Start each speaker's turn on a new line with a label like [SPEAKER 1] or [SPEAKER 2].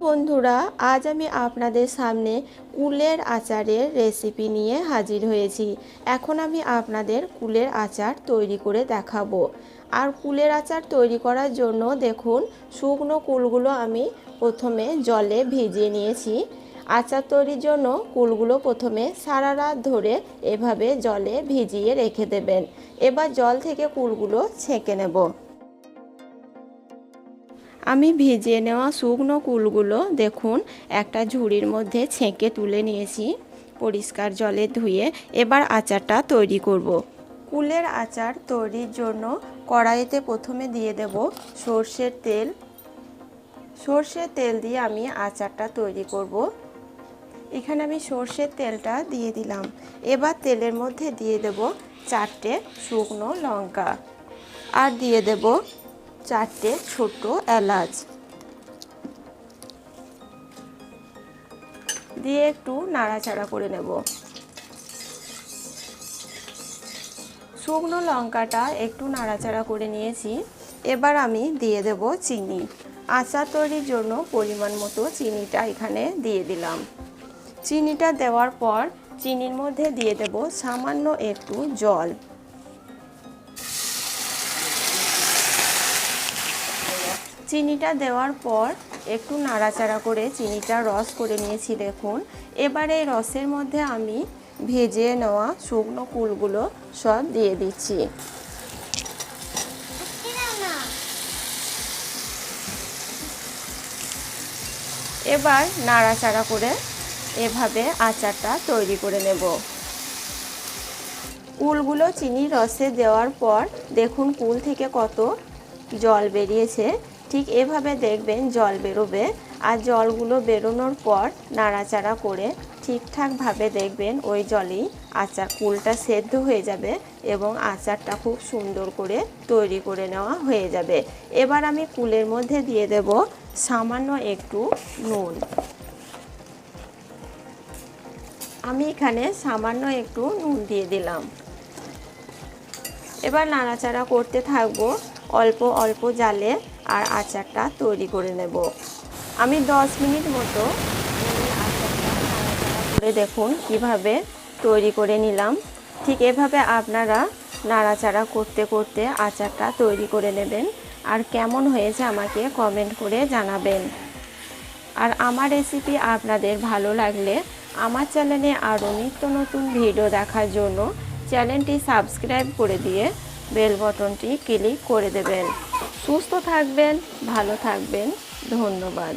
[SPEAKER 1] বন্ধুরা, আজ আমি আপনাদের সামনে কুলের আচারের রেসিপি নিয়ে হাজির হয়েছি। এখন আমি আপনাদের কুলের আচার তৈরি করে দেখাবো। আর কুলের আচার তৈরি করার জন্য দেখুন, শুকনো কুলগুলো আমি প্রথমে জলে ভিজিয়ে নিয়েছি। আচার তৈরির জন্য কুলগুলো প্রথমে সারা রাত ধরে এভাবে জলে ভিজিয়ে রেখে দেবেন। এবার জল থেকে কুলগুলো ছেঁকে নেব। আমি ভিজিয়ে নেওয়া শুকনো কুলগুলো দেখুন, একটা ঝুড়ির মধ্যে ছেঁকে তুলে নিয়েছি পরিষ্কার জলে ধুয়ে এবার আচারটা তৈরি করব। কুলের আচার তৈরির জন্য কড়াইতে প্রথমে দিয়ে দেব সর্ষের তেল সর্ষের তেল দিয়ে আমি আচারটা তৈরি করব। এখানে আমি সর্ষের তেলটা দিয়ে দিলাম এবার তেলের মধ্যে দিয়ে দেব চারটে শুকনো লঙ্কা আর দিয়ে দেব চারটে ছোট এলাচ। দিয়ে একটু নাড়াচাড়া করে নেব। শুকনো লঙ্কাটা একটু নাড়াচাড়া করে নিয়েছি। এবার আমি দিয়ে দেব চিনি। আচার তৈরির জন্য পরিমাণ মতো চিনিটা এখানে দিয়ে দিলাম। চিনিটা দেওয়ার পর চিনির মধ্যে দিয়ে দেব সামান্য একটু জল। চিনিটা দেওয়ার পর একটু নাড়াচাড়া করে চিনিটা রস করে নিয়েছি, দেখুন। এবার এই রসের মধ্যে আমি ভেজে নেওয়া শুকনো কুলগুলো সব দিয়ে দিচ্ছি। এবার নাড়াচাড়া করে এভাবে আচারটা তৈরি করে নেব। কুলগুলো চিনির রসে দেওয়ার পর দেখুন, কুল থেকে কত জল বেরিয়েছে। ঠিক এভাবে দেখবেন জল বেরোবে আর জলগুলো বেরোনোর পর নাড়াচাড়া করে ঠিকঠাকভাবে দেখবেন ওই জলেই আচার কুলটা সেদ্ধ হয়ে যাবে এবং আচারটা খুব সুন্দর করে তৈরি করে নেওয়া হয়ে যাবে। এবার আমি কুলের মধ্যে দিয়ে দেব সামান্য একটু নুন। আমি এখানে সামান্য একটু নুন দিয়ে দিলাম। এবার নাড়াচাড়া করতে থাকব অল্প অল্প জালে আর আচারটা তৈরি করে নেব। আমি 10 মিনিট মতো করে দেখুন কীভাবে তৈরি করে নিলাম। ঠিক এভাবে আপনারা নাড়াচাড়া করতে করতে আচারটা তৈরি করে নেবেন। আর কেমন হয়েছে আমাকে কমেন্ট করে জানাবেন। আর আমার রেসিপি আপনাদের ভালো লাগলে আমার চ্যানেলে আরও নিত্য নতুন ভিডিও দেখার জন্য চ্যানেলটি সাবস্ক্রাইব করে দিয়ে বেল বটনটি ক্লিক করে দেবেন। সুস্থ থাকবেন ভালো থাকবেন। ধন্যবাদ।